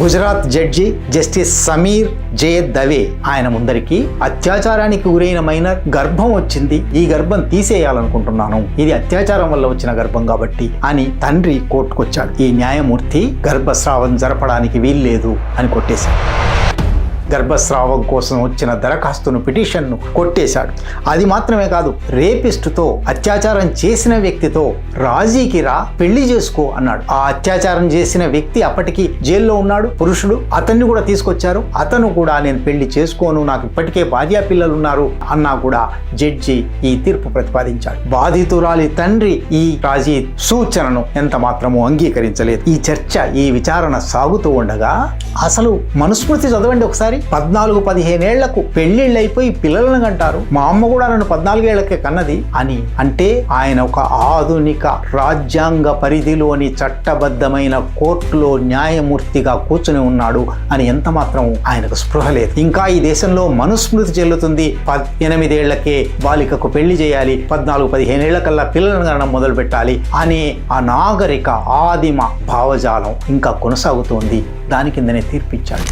Gujarat judge justice Sameer J Dave ఆయన ముందరికి అత్యాచారానికి గురైన మైనర్ గర్భం వచ్చింది. ఈ గర్భం తీసేయాలనుకుంటున్నాను. ఇది అత్యాచారం వల్ల వచ్చిన గర్భం కాబట్టి అని తండ్రి కోర్టుకొచ్చాడు. ఈ న్యాయమూర్తి గర్భస్రావం జరపడానికి వీల్లేదు అని కొట్టేశాడు. గర్భస్రావం కోసం వచ్చిన దరఖాస్తును పిటిషన్ను కొట్టేశాడు. అది మాత్రమే కాదు రేపిస్టుతో అత్యాచారం చేసిన వ్యక్తితో రాజీకి రా పెళ్ళి చేసుకో అన్నాడు. ఆ అత్యాచారం చేసిన వ్యక్తి అప్పటికి జైల్లో ఉన్నాడు. పురుషుడు అతన్ని కూడా తీసుకొచ్చారు. అతను కూడా నేను పెళ్ళి చేసుకోను నాకు ఇప్పటికే భార్యా పిల్లలు ఉన్నారు అన్నా కూడా జడ్జి ఈ తీర్పు ప్రతిపాదించాడు. బాధితురాలి తండ్రి ఈ రాజీ సూచనను ఎంత మాత్రమూ అంగీకరించలేదు. ఈ చర్చ ఈ విచారణ సాగుతూ ఉండగా అసలు మనుస్మృతి చదవండి ఒకసారి. పద్నాలుగు పదిహేనేళ్ళకు పెళ్ళిళ్ళైపోయి పిల్లలను కంటారు మా అమ్మ కూడా నన్ను పద్నాలుగేళ్ళకే కన్నది. అని అంటే ఆయన ఒక ఆధునిక రాజ్యాంగ పరిధిలోని చట్టబద్ధమైన కోర్టులో న్యాయమూర్తిగా కూర్చుని ఉన్నాడు అని ఎంత మాత్రం ఆయనకు స్పృహ లేదు. ఇంకా ఈ దేశంలో మనుస్మృతి చెల్లుతుంది. పద్ ఎనిమిదేళ్ళకే బాలికకు పెళ్ళి చేయాలి. పద్నాలుగు పదిహేనేళ్ళ కల్లా పిల్లలను కనడం మొదలు పెట్టాలి అనే ఆ నాగరిక ఆదిమ భావజాలం ఇంకా కొనసాగుతోంది. దాని కిందనే తీర్పిచ్చాడు